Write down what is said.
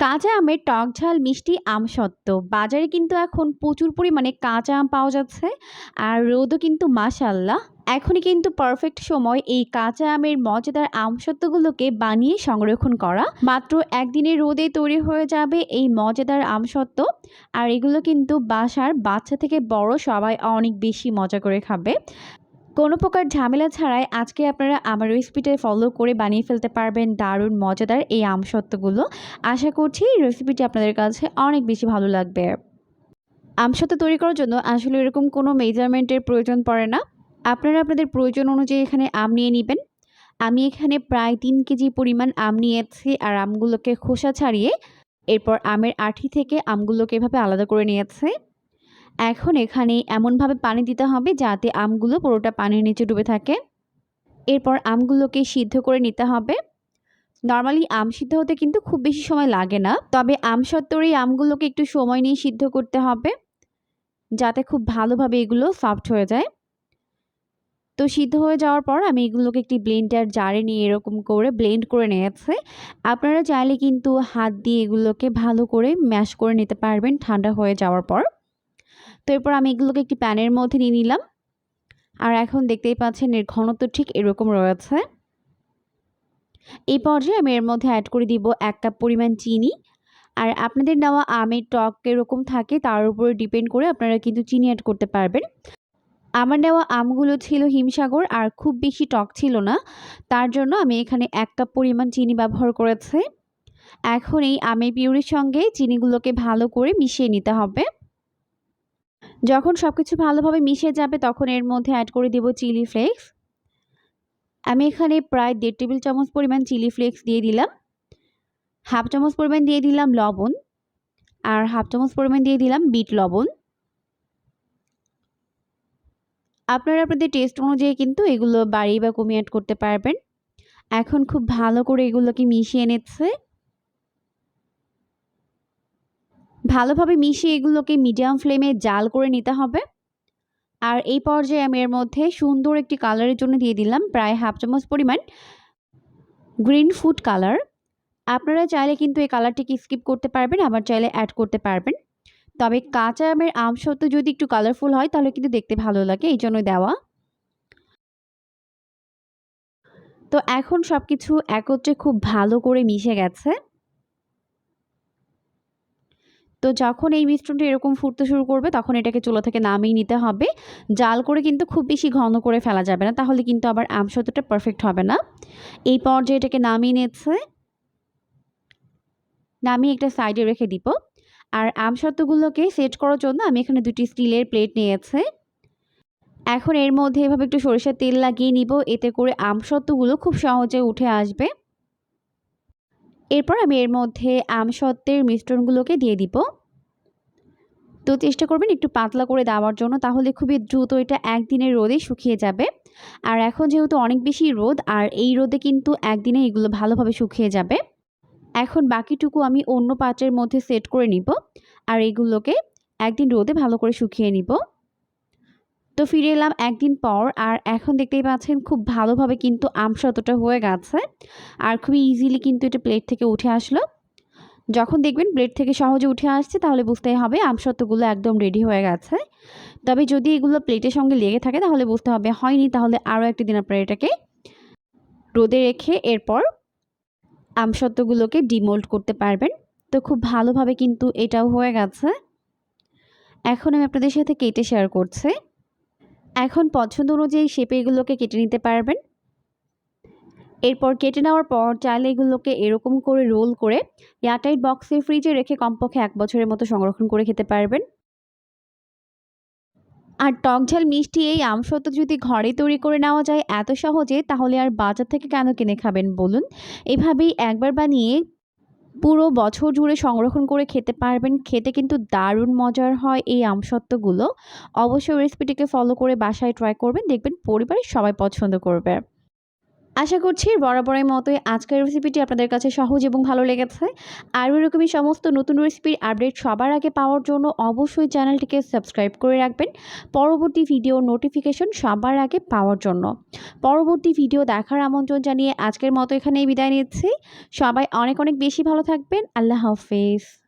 কাঁচা আমের টক ঝাল, মিষ্টি আমসত্ত্ব বাজারে কিন্তু এখন প্রচুর পরিমাণে কাঁচা আম পাওয়া যাচ্ছে আর রোদও কিন্তু মাশাল্লাহ এখনই কিন্তু পারফেক্ট সময় এই কাঁচা আমের মজাদার আমসত্ত্বগুলোকে বানিয়ে সংরক্ষণ করা। মাত্র একদিনের রোদে তৈরি হয়ে যাবে এই মজাদার আমসত্ত্ব আর এগুলো কিন্তু বাসার বাচ্চা থেকে বড় সবাই অনেক বেশি মজা করে খাবে। কোনো প্রকার ঝামেলা ছাড়াই আজকে আপনারা আমার রেসিপিটা ফলো করে বানিয়ে ফেলতে পারবেন দারুণ, মজাদার এই আমসত্ত্বগুলো আশা করছি রেসিপিটি আপনাদের কাছে অনেক বেশি ভালো লাগবে। আমসত্ত্ব তৈরি করার জন্য আসলে এরকম কোনো মেজারমেন্টের প্রয়োজন পড়ে না। আপনারা আপনাদের প্রয়োজন অনুযায়ী এখানে আম নিয়ে নেবেন। আমি এখানে প্রায় তিন কেজি পরিমাণ আম নিয়েছি আর আমগুলোকে খোসা ছাড়িয়ে এরপর আমের আঠি থেকে আমগুলোকে এভাবে আলাদা করে নিয়েছি। এখন এখানে এমনভাবে পানি দিতে হবে যাতে আমগুলো পুরোটা পানির নিচে ডুবে থাকে। এরপর আমগুলোকে সিদ্ধ করে নিতে হবে। নর্মালি আম সিদ্ধ হতে কিন্তু খুব বেশি সময় লাগে না, তবে আম সত্ত্বর আমগুলোকে একটু সময় নিয়ে সিদ্ধ করতে হবে, যাতে খুব ভালোভাবে এগুলো সফট হয়ে যায়। তো সিদ্ধ হয়ে যাওয়ার পর আমি এগুলোকে একটি ব্লেন্ডার জারে নিয়ে এরকম করে ব্লেন্ড করে নিয়েছে। আপনারা চাইলে কিন্তু হাত দিয়ে এগুলোকে ভালো করে ম্যাশ করে নিতে পারবেন ঠান্ডা হয়ে যাওয়ার পর। তো এরপর আমি এগুলোকে একটি প্যানের মধ্যে নিয়ে নিলাম। আর এখন দেখতেই পাচ্ছেন এর ঘনত্ব ঠিক এরকম রয়েছে। এই পর্যায়ে আমি এর মধ্যে অ্যাড করে দিব এক কাপ পরিমাণ চিনি। আর আপনাদের নেওয়া আমের টক এরকম থাকে তার উপরে ডিপেন্ড করে আপনারা কিন্তু চিনি অ্যাড করতে পারবেন। আমার নেওয়া আমগুলো ছিল হিমসাগর আর খুব বেশি টক ছিল না। তার জন্য আমি এখানে এক কাপ পরিমাণ চিনি ব্যবহার করেছি। এখন এই আমের পিউরির সঙ্গে চিনিগুলোকে ভালো করে মিশিয়ে নিতে হবে। যখন সব কিছু ভালোভাবে মিশে যাবে, তখন এর মধ্যে অ্যাড করে দেব চিলি ফ্লেক্স আমি এখানে প্রায় দেড় টেবিল চামচ পরিমাণ চিলি ফ্লেক্স দিয়ে দিলাম। হাফ চামচ পরিমাণ দিয়ে দিলাম লবণ আর হাফ চামচ পরিমাণ দিয়ে দিলাম বিট লবণ। আপনারা আপনাদের টেস্ট অনুযায়ী কিন্তু এগুলো বাড়িয়ে বা কমিয়ে অ্যাড করতে পারবেন। এখন খুব ভালো করে এগুলোকে মিশিয়ে নিচ্ছে। ভালোভাবে মিশিয়ে এগুলোকে মিডিয়াম ফ্লেমে জাল করে নিতে হবে। আর এই পর্যায়ে আমি এর মধ্যে সুন্দর একটি কালারের জন্য দিয়ে দিলাম প্রায় হাফ চামচ পরিমাণ গ্রিন ফুড কালার আপনারা চাইলে কিন্তু এই কালারটিকে স্কিপ করতে পারবেন, আবার চাইলে অ্যাড করতে পারবেন। তবে কাঁচা আমের আম সত্ত্ব যদি একটু কালারফুল হয়, তাহলে কিন্তু দেখতে ভালো লাগে, এই জন্য দেওয়া। তো এখন সব কিছু একত্রে খুব ভালো করে মিশে গেছে। তো যখন এই মিশ্রণটা এরকম ফুটতে শুরু করবে, তখন এটাকে চুলো থেকে নামিয়ে নিতে হবে। জাল করে কিন্তু খুব বেশি ঘন করে ফেলা যাবে না, তাহলে কিন্তু আবার আমসত্বটা পারফেক্ট হবে না। এই পর্যায়ে এটাকে নামিয়ে নিচ্ছে। নামিয়ে একটা সাইডে রেখে দিব। আর আমসত্ত্বগুলোকে সেট করার জন্য আমি এখানে দুটি স্টিলের প্লেট নিয়েছি। এখন এর মধ্যে এভাবে একটু সরিষার তেল লাগিয়ে নিব, এতে করে আমসত্ত্বগুলো খুব সহজে উঠে আসবে। এরপর আমি এর মধ্যে আমসত্ত্বের মিশ্রণগুলোকে দিয়ে দিব। তো চেষ্টা করবেন একটু পাতলা করে দেওয়ার জন্য, তাহলে খুবই দ্রুত এটা একদিনের রোদে শুকিয়ে যাবে। আর এখন যেহেতু অনেক বেশি রোদ, আর এই রোদে কিন্তু একদিনে এগুলো ভালোভাবে শুকিয়ে যাবে। এখন বাকিটুকু আমি অন্য পাত্রের মধ্যে সেট করে নিব, আর এগুলোকে একদিন রোদে ভালো করে শুকিয়ে নিব। তো ফিরে এলাম একদিন পর আর এখন দেখতেই পাচ্ছেন খুব ভালোভাবে কিন্তু আমসতটা হয়ে গেছে আর খুবই ইজিলি কিন্তু এটা প্লেট থেকে উঠে আসলো। যখন দেখবেন প্লেট থেকে সহজে উঠে আসছে তাহলে বুঝতেই হবে আমসত্ত্বগুলো একদম রেডি হয়ে গেছে। তবে যদি এগুলো প্লেটের সঙ্গে লেগে থাকে তাহলে বুঝতে হবে হয়নি তাহলে আরও একটি দিন আপনারা এটাকে রোদে রেখে এরপর আমসত্ত্বগুলোকে ডিমোল্ড করতে পারবেন। তো খুব ভালোভাবে কিন্তু এটাও হয়ে গেছে। এখন আমি আপনাদের সাথে কেটে শেয়ার করছি। এখন পছন্দ অনুযায়ী শেপে এগুলোকে কেটে নিতে পারবেন। এরপর কেটে নেওয়ার পর চাইলে এগুলোকে এরকম করে রোল করে এয়ারটাইট বক্সে ফ্রিজে রেখে কমপক্ষে এক বছরের মতো সংরক্ষণ করে খেতে পারবেন। আর টক ঝাল মিষ্টি এই আমসত্ত্ব যদি ঘরে তৈরি করে নেওয়া যায় এত সহজে, তাহলে আর বাজার থেকে কেন কিনে খাবেন বলুন? এভাবেই একবার বানিয়ে পুরো বছর জুড়ে সংরক্ষণ করে খেতে পারবেন। খেতে কিন্তু দারুণ মজার হয় এই আমসত্ত্বগুলো। অবশ্যই রেসিপিটিকে ফলো করে বাসায় ট্রাই করবেন। দেখবেন পরিবারের সবাই পছন্দ করবে। আশা করছি বরাবরের মতোই আজকের রেসিপিটি আপনাদের কাছে সহজ এবং ভালো লেগেছে। আর এরকমই সমস্ত নতুন রেসিপির আপডেট সবার আগে পাওয়ার জন্য অবশ্যই চ্যানেলটিকে সাবস্ক্রাইব করে রাখবেন। পরবর্তী ভিডিও নোটিফিকেশন সবার আগে পাওয়ার জন্য। পরবর্তী ভিডিও দেখার আমন্ত্রণ জানিয়ে আজকের মতো এখানেই বিদায় নিচ্ছি। সবাই অনেক অনেক বেশি ভালো থাকবেন। আল্লাহ হাফেজ।